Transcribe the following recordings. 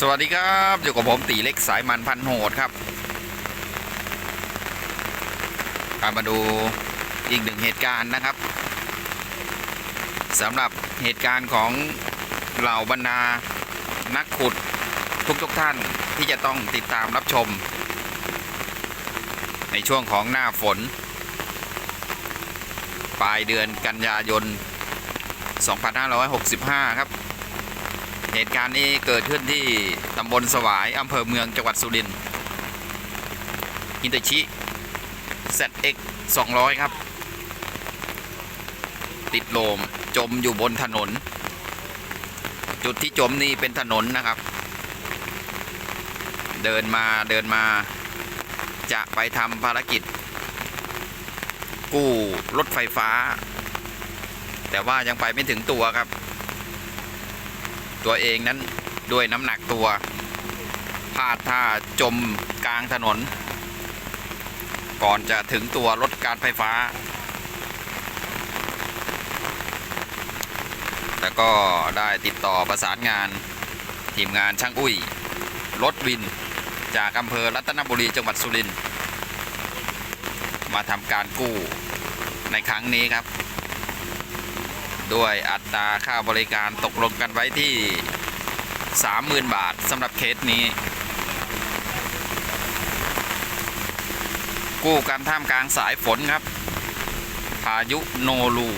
สวัสดีครับอยู่กับผมตีเล็กสายมันพันโหดครับมาดูอีกหนึ่งเหตุการณ์นะครับสำหรับเหตุการณ์ของเหล่าบรรดานักขุดทุกๆทท่านที่จะต้องติดตามรับชม ในช่วงของหน้าฝน ปลายเดือนกันยายน 2565 ครับ เหตุการณ์นี้เกิดขึ้นที่ตำบลสวายอำเภอเมืองจังหวัดสุรินทร์ฮินตชิ ZX 200 ครับ ติดลมจมอยู่บนถนน จุดที่จมนี่เป็นถนนนะครับ เดินมาเดินมาจะไปทำภารกิจ กู้รถไฟฟ้า แต่ว่ายังไปไม่ถึงตัวครับ ตัวเองนั้นด้วยน้ำหนักตัวพลาดท่าจมกลางถนน ก่อนจะถึงตัวรถการไฟฟ้าแล้วก็ได้ติดต่อประสานงานทีมงานช่างอุ้ย รถวิน จากอำเภอรัตนบุรีจังหวัดสุรินทร์มาทำการกู้ในครั้งนี้ครับ ด้วยอัตราค่าบริการตกลงกันไว้ที่ 30,000 บาทสำหรับเคสนี้ กู้กันท่ามกลางสายฝนครับ พายุโนรู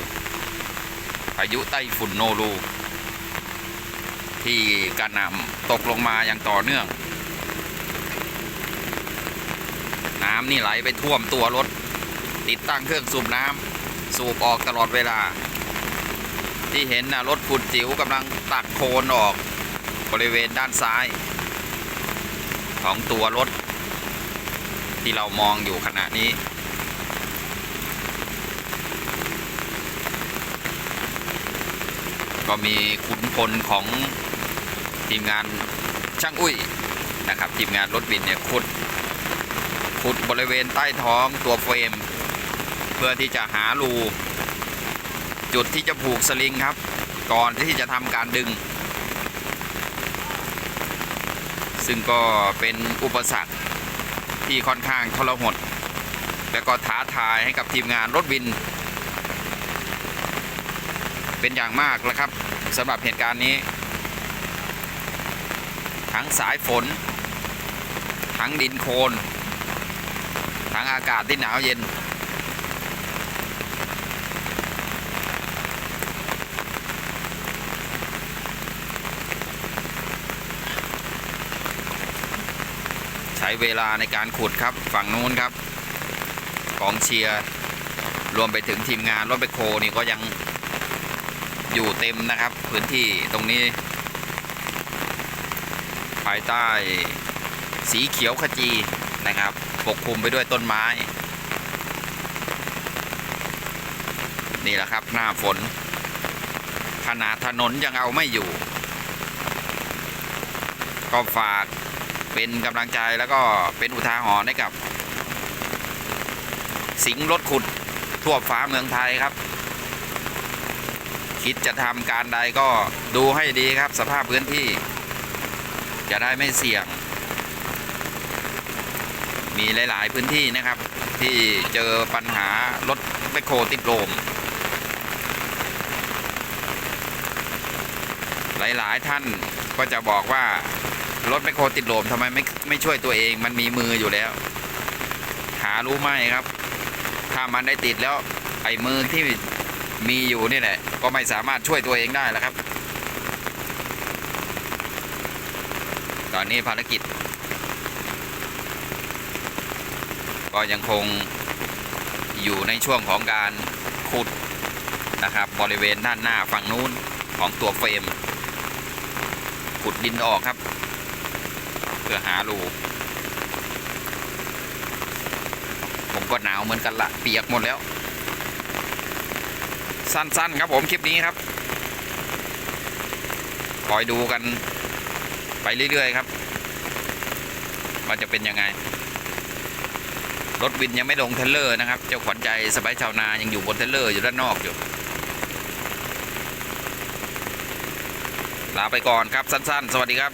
พายุไต้ฝุ่นโนรูที่กระหน่ำตกลงมาอย่างต่อเนื่อง น้ำนี่ไหลไปท่วมตัวรถ ติดตั้งเครื่องสูบน้ำสูบออกตลอดเวลา ที่เห็นนะรถขุดจิ๋วกำลังตักโคลนออกบริเวณด้านซ้าย ของตัวรถ ที่เรามองอยู่ขณะนี้ ก็มีขุนพลของทีมงานช่างอุ้ยนะครับทีมงานรถบินเนี่ยขุดขุดบริเวณใต้ท้องตัวเฟรม เพื่อที่จะหารู จุดที่จะผูกสลิงครับ ก่อนที่จะทำการดึง ซึ่งก็เป็นอุปสรรคที่ค่อนข้างทรหด และก็ท้าทายให้กับทีมงานรถวิน เป็นอย่างมากแล้วครับสำหรับเหตุการณ์นี้ ทั้งสายฝน ทั้งดินโคลนทั้งอากาศที่หนาวเย็น ช้เวลาในการขุดครับ ฝั่งนู้นครับกองเชียร์รวมไปถึงทีมงานรถแบคโคนี่ก็ยังอยู่เต็มนะครับ พื้นที่ตรงนี้ ภายใต้สีเขียวขจีนะครับ ปกคลุมไปด้วยต้นไม้ นี่แหละครับหน้าฝน ขนาดถนนยังเอาไม่อยู่ ก็ฝาก เป็นกำลังใจแล้วก็เป็นอุทาหรณ์ให้กับ สิงรถขุดทั่วฟ้าเมืองไทยครับ คิดจะทำการใดก็ดูให้ดีครับ สภาพพื้นที่ จะได้ไม่เสี่ยง มีหลาย ๆ พื้นที่นะครับ ที่เจอปัญหารถแบคโคติดลมหลาย ๆ ท่านก็จะบอกว่า รถแมคโครติดลมทำไมไม่ไม่ช่วยตัวเอง มันมีมืออยู่แล้ว หารู้ไหมครับ ถ้ามันได้ติดแล้ว ไอ้มือที่มีอยู่นี่แหละ ก็ไม่สามารถช่วยตัวเองได้แล้วครับ ตอนนี้ภารกิจ ก็ยังคงอยู่ในช่วงของการขุดนะครับ บริเวณด้านหน้าฝั่งนู้นของตัวเฟรมขุดดินออกครับ พื่อหารูผมก็หนาวเหมือนกันละเปียกหมดแล้ว สั้นๆครับผมคลิปนี้ครับ คอยดูกันไปเรื่อยๆครับว่าจะเป็นยังไง รถวินยังไม่ลงเทเลอร์นะครับ เจ้าขวัญใจสบายชาวนายังอยู่บนเทเลอร์อยู่ด้านนอกอยู่ลาไปก่อนครับสั้น ๆ สวัสดีครับ